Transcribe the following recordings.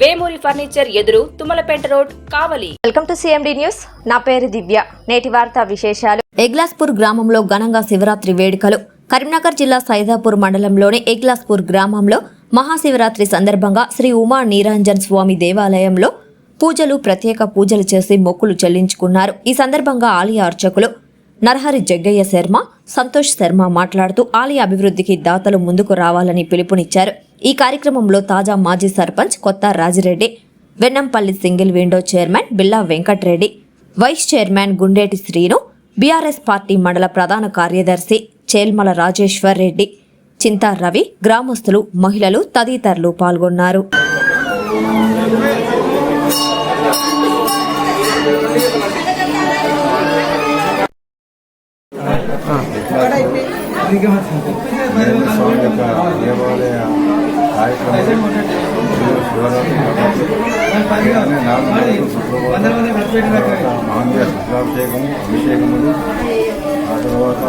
Vemuri furniture ఎదురు Tummalapeta road Kavali. Welcome to CMD news. నా పేరు దివ్య. నేటి వార్తా విశేషాలు. ఎగ్లాస్పూర్ గ్రామంలో ఘనంగా శివరాత్రి వేడుకలు. కరీంనగర్ జిల్లా సైదాపూర్ మండలంలోని ఎగ్లాస్పూర్ గ్రామంలో మహాశివరాత్రి సందర్భంగా శ్రీ ఉమా నీరాంజన్ స్వామి దేవాలయంలో పూజలు ప్రత్యేక పూజలు చేసి మొక్కులు చెల్లించుకున్నారు. ఈ సందర్భంగా ఆలయ అర్చకులు నరహరి జగ్గయ్య శర్మ సంతోష్ శర్మ మాట్లాడుతూ ఆలయ అభివృద్ధికి దాతలు ముందుకు రావాలని పిలుపునిచ్చారు. ఈ కార్యక్రమంలో తాజా మాజీ sarpanch Kotha Rajireddy Vennampalli single window chairman Billa Venkatreddy vice chairman Gundeti Srinu BRS party మండల ప్రధాన కార్యదర్శి చేల్మల రాజేశ్వర్ రెడ్డి చింతా రవి గ్రామస్తులు మహిళలు తదితరులు పాల్గొన్నారు. స్వామి యొక్క దేవాలయ కార్యక్రమం నాలుగు అభిషేకములు ఆ తర్వాత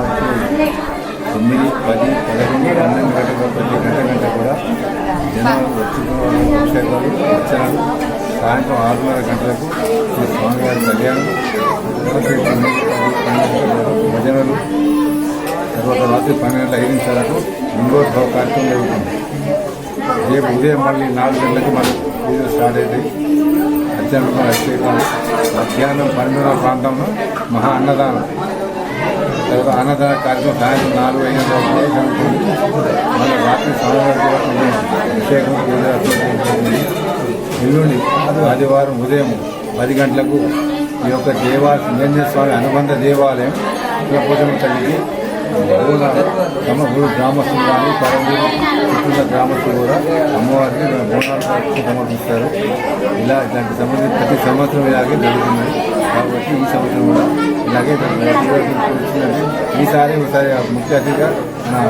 తొమ్మిది పది పదకొండు పన్నెండు గంటల ప్రతి గంట గంట కూడా జనాలు వచ్చుకున్న అభిషేకాలు అర్చనలు సాయంత్రం ఆరున్నర గంటలకు శ్రీ స్వామివారి కళ్యాణం రాత్రి పన్నెండు ఐదు నిమిషాలకు ఇంకో కార్యక్రమం జరుగుతుంది. రేపు ఉదయం మళ్ళీ నాలుగు గంటలకు మళ్ళీ పూజలు స్టార్ట్ అవుతాయి అత్యంత మధ్యాహ్నం పన్నెండున్నర ప్రాంతంలో మహా అన్నదానం. తర్వాత అన్నదాన కార్యక్రమం సాయంత్రం నాలుగు ఐదు గంటల జరుగుతుంది. మళ్ళీ రాత్రి సమయంలో అభిషేకం పూజ ఎల్లుండి ఆదివారం ఉదయం పది గంటలకు ఈ యొక్క దేవా నిరంజన స్వామి అనుబంధ దేవాలయం పూజలు తల్లికి ఊరు గ్రామస్తులు కానీ పరమూరు చుట్టూ గ్రామస్తులు కూడా అమ్మవారికి బోనాలు సమర్పిస్తారు ఇలా దానికి సంబంధించి ప్రతి సంవత్సరం ఇలాగే జరుగుతున్నాయి కాబట్టి ఈ సంవత్సరం కూడా ఇలాగే ఈసారి ఒకసారి ముఖ్య అతిథిగా మన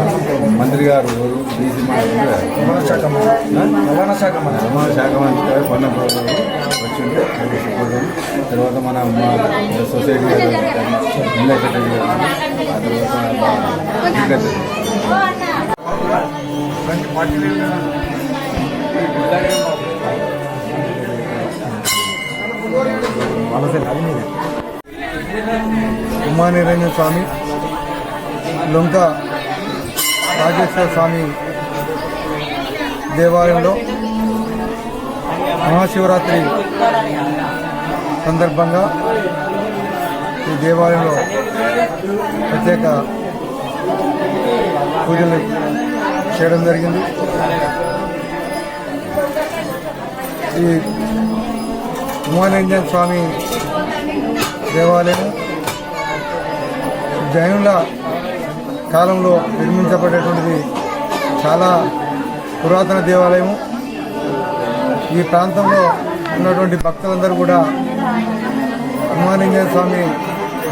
మంత్రి గారు ఎవరు? బీసీ రవాణా శాఖ రవాణా శాఖ రవాణా శాఖ మంత్రి గారు పొన్న శుభ్రం తర్వాత మన సొసైటీ గారు జిల్లా సెక్రటరీ గారు ఆ తర్వాత ఉమానిరంజన స్వామి. లొంక రాజేశ్వర స్వామి దేవాలయంలో మహాశివరాత్రి సందర్భంగా ఈ దేవాలయంలో ప్రత్యేక పూజలు చేయడం జరిగింది. ఈ ఉమానంజన్ స్వామి దేవాలయం జైనుల కాలంలో నిర్మించబడేటువంటిది చాలా పురాతన దేవాలయం ఈ ప్రాంతంలో ఉన్నటువంటి భక్తులందరూ కూడా హనుమానంజన స్వామి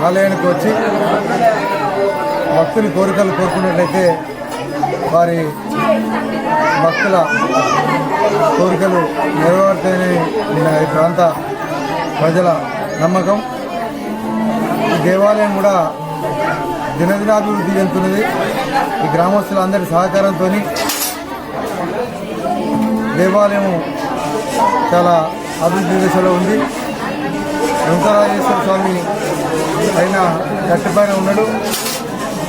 ఆలయానికి వచ్చి భక్తుని కోరికలు కోరుకున్నట్లయితే వారి భక్తుల కోరికలు నెరవేరుతాయని ఈ ప్రాంత ప్రజల నమ్మకం. ఈ దేవాలయం కూడా దినదినాభివృద్ధి చెందుతున్నది. ఈ గ్రామస్తులందరి సహకారంతో దేవాలయం చాలా అభివృద్ధి దశలో ఉంది. వెంకటరాజేశ్వర స్వామి పైన గట్టిపైన ఉన్నాడు.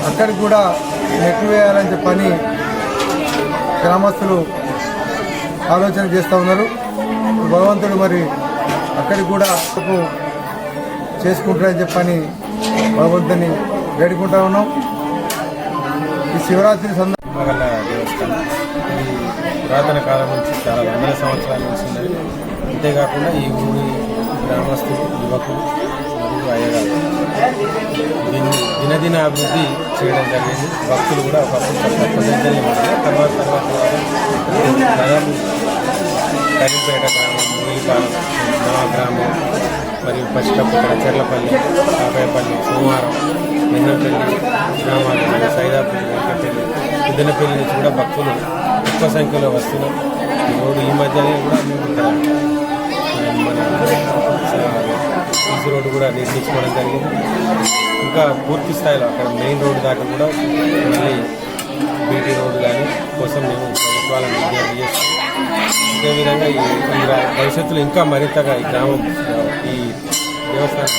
అక్కడికి కూడా నెట్టివేయాలని చెప్పని గ్రామస్తులు ఆలోచన చేస్తూ ఉన్నారు. భగవంతుడు మరి అక్కడికి కూడా చేసుకుంటారని చెప్పని భగవంతుని వేడుకుంటా ఉన్నాం. ఈ శివరాత్రి సందర్భంగా దేవస్థానం. ఇది పురాతన కాలం నుంచి చాలా వందల సంవత్సరాల నుంచి ఉన్నది. అంతేకాకుండా ఈ ఊరి గ్రామస్తులు యువకులు మరియు అయ్యగారు దీన్ని దినదిన అభివృద్ధి చేయడం జరిగింది. భక్తులు కూడా ఒకప్పుడు చాలా తర్వాత తర్వాత దాదాపు కరీంపేట గ్రామం మూలిపాలెం మా గ్రామం మరియు పచ్చికప్పుక్కడ చెర్లపల్లి కాపేపల్లి సోమవారం ఎన్నపల్లి గ్రామాలు సైదాపల్లి వెంకటపల్లి ఇద్దనపల్లి నుంచి కూడా భక్తులు ఎక్కువ సంఖ్యలో వస్తున్నాం రోడ్డు ఈ మధ్యనే కూడా మేము ఇక్కడ మన రోడ్డు కూడా నిర్మించుకోవడం జరిగింది. ఇంకా పూర్తి స్థాయిలో అక్కడ మెయిన్ రోడ్డు దాకా కూడా మళ్ళీ బీటీ రోడ్డు కానీ కోసం మేము ప్రభుత్వాలను విజ్ఞప్తి చేస్తాం. అదేవిధంగా ఈ భవిష్యత్తులో ఇంకా మరింతగా ఈ గ్రామం ఈ దేవస్థానం